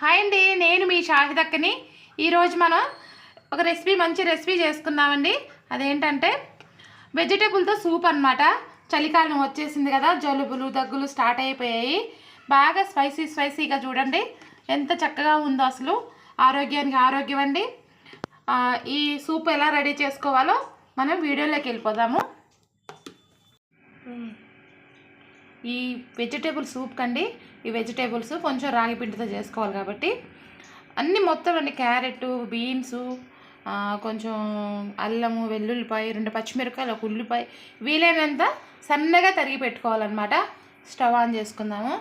Hi అండి నేను మీ షాహిదక్కని. ఈరోజు మనం ఒక రెసిపీ మంచి రెసిపీ చేసుకుందామండి. అదేంటంటే వెజిటేబుల్తో సూప్ అన్నమాట. చలికాలం వచ్చేసింది కదా జలుబులు దగ్గులు స్టార్ట్ అయిపోయాయి. బాగా స్పైసీ స్పైసీగా చూడండి. ఎంత చక్కగా ఉందో అసలు. ఆరోగ్యానికి ఆరోగ్యం అండి. ఈ సూప్ ఎలా రెడీ చేసుకోవాలో మనం వీడియోలోకి వెళ్ళిపోదాము. ఈ వెజిటేబుల్ సూప్ కండి ఈ వెజిటేబుల్స్ కొంచెం రాగి పిండితో చేసుకోవాలి కాబట్టి. అన్నీ మొత్తం అండి క్యారెట్ బీన్స్ కొంచెం అల్లము వెల్లుల్లిపాయ రెండు పచ్చిమిరపకాయలు ఒక ఉల్లిపాయ వీలైనంత సన్నగా తరిగి పెట్టుకోవాలన్నమాట. స్టవ్ ఆన్ చేసుకుందాము.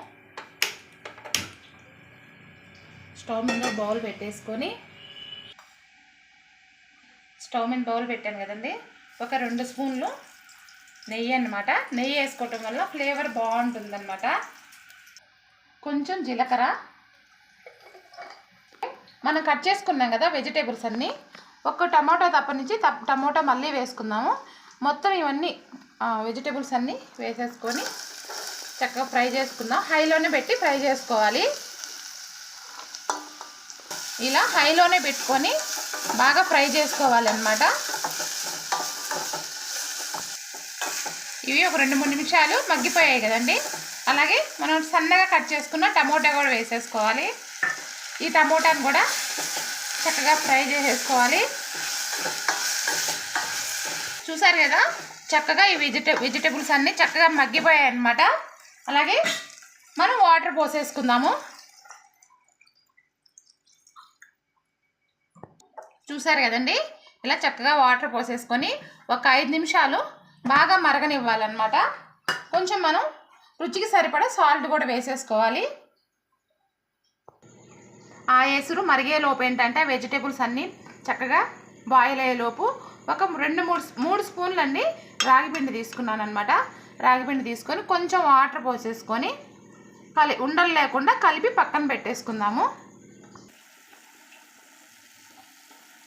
స్టవ్ మీద బౌల్ పెట్టేసుకొని స్టవ్ మీద బౌల్ పెట్టాను కదండి. ఒక రెండు స్పూన్లు నెయ్యి అన్నమాట. నెయ్యి వేసుకోవటం వల్ల ఫ్లేవర్ బాగుంటుందన్నమాట. కొంచెం జీలకర్ర. మనం కట్ చేసుకున్నాం కదా వెజిటేబుల్స్ అన్నీ. ఒక్క టమాటో తప్పనించి తప్ప టమాటో మళ్ళీ వేసుకుందాము. మొత్తం ఇవన్నీ వెజిటేబుల్స్ అన్నీ వేసేసుకొని చక్కగా ఫ్రై చేసుకుందాం. హైలోనే పెట్టి ఫ్రై చేసుకోవాలి. ఇలా హైలోనే పెట్టుకొని బాగా ఫ్రై చేసుకోవాలి అన్నమాట ఇవి ఒక రెండు మూడు నిమిషాలు మగ్గిపోయాయి కదండి. అలాగే మనం సన్నగా కట్ చేసుకున్న టమోటా కూడా వేసేసుకోవాలి. ఈ టమోటాను కూడా చక్కగా ఫ్రై చేసేసుకోవాలి. చూసారు కదా? చక్కగా ఈ వెజిటే వెజిటేబుల్స్ అన్నీ చక్కగా మగ్గిపోయాయి అన్నమాట. అలాగే మనం వాటర్ పోసేసుకుందాము. చూసారు కదండి? ఇలా చక్కగా వాటర్ పోసేసుకొని ఒక ఐదు నిమిషాలు బాగా మరగనివ్వాలన్నమాట. కొంచెం మనం రుచికి సరిపడా సాల్ట్ కూడా వేసేసుకోవాలి. ఆ ఎసురు మరిగే లోపు ఏంటంటే వెజిటేబుల్స్ అన్నీ చక్కగా బాయిల్ అయ్యేలోపు ఒక రెండు మూడు మూడు స్పూన్లు అండి రాగిపిండి తీసుకున్నాను అనమాట రాగిపిండి తీసుకొని కొంచెం వాటర్ పోసేసుకొని కలి ఉండలు లేకుండా కలిపి పక్కన పెట్టేసుకుందాము.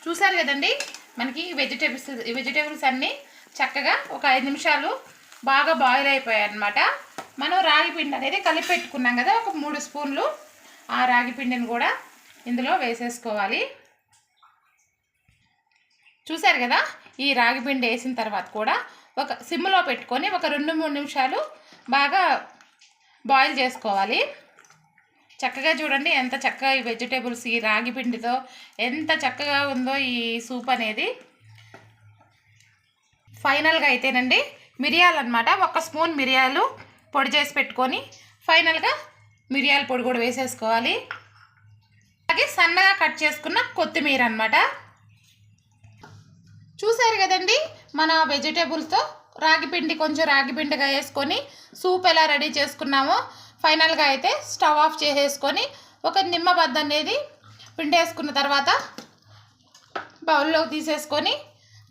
చూసారు కదండి? మనకి వెజిటేబుల్స్ వెజిటేబుల్స్ అన్నీ చక్కగా ఒక ఐదు నిమిషాలు బాగా బాయిల్ అయిపోయాయి అనమాట మనం రాగి పిండి అనేది కలిపి పెట్టుకున్నాం కదా ఒక మూడు స్పూన్లు. ఆ రాగి పిండిని కూడా ఇందులో వేసేసుకోవాలి. చూసారు కదా ఈ రాగి పిండి వేసిన తర్వాత కూడా ఒక సిమ్లో పెట్టుకొని ఒక రెండు మూడు నిమిషాలు బాగా బాయిల్ చేసుకోవాలి. చక్కగా చూడండి ఎంత చక్కగా ఈ వెజిటేబుల్స్ ఈ రాగి పిండితో ఎంత చక్కగా ఉందో ఈ సూప్ అనేది. ఫైనల్గా అయితేనండి మిరియాలు అనమాట ఒక స్పూన్ మిరియాలు పొడి చేసి పెట్టుకొని ఫైనల్గా మిరియాల పొడి కూడా వేసేసుకోవాలి. అలాగే సన్నగా కట్ చేసుకున్న కొత్తిమీర అనమాట చూసారు కదండి మన వెజిటేబుల్స్తో రాగిపిండి కొంచెం రాగిపిండిగా వేసుకొని సూప్ ఎలా రెడీ చేసుకున్నామో ఫైనల్గా అయితే స్టవ్ ఆఫ్ చేసేసుకొని ఒక నిమ్మబద్ద అనేది పిండేసుకున్న తర్వాత బౌల్లోకి తీసేసుకొని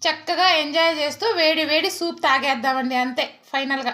చక్కగా ఎంజాయ్ చేస్తూ వేడి వేడి సూప్ తాగేద్దామండి అంతే ఫైనల్గా.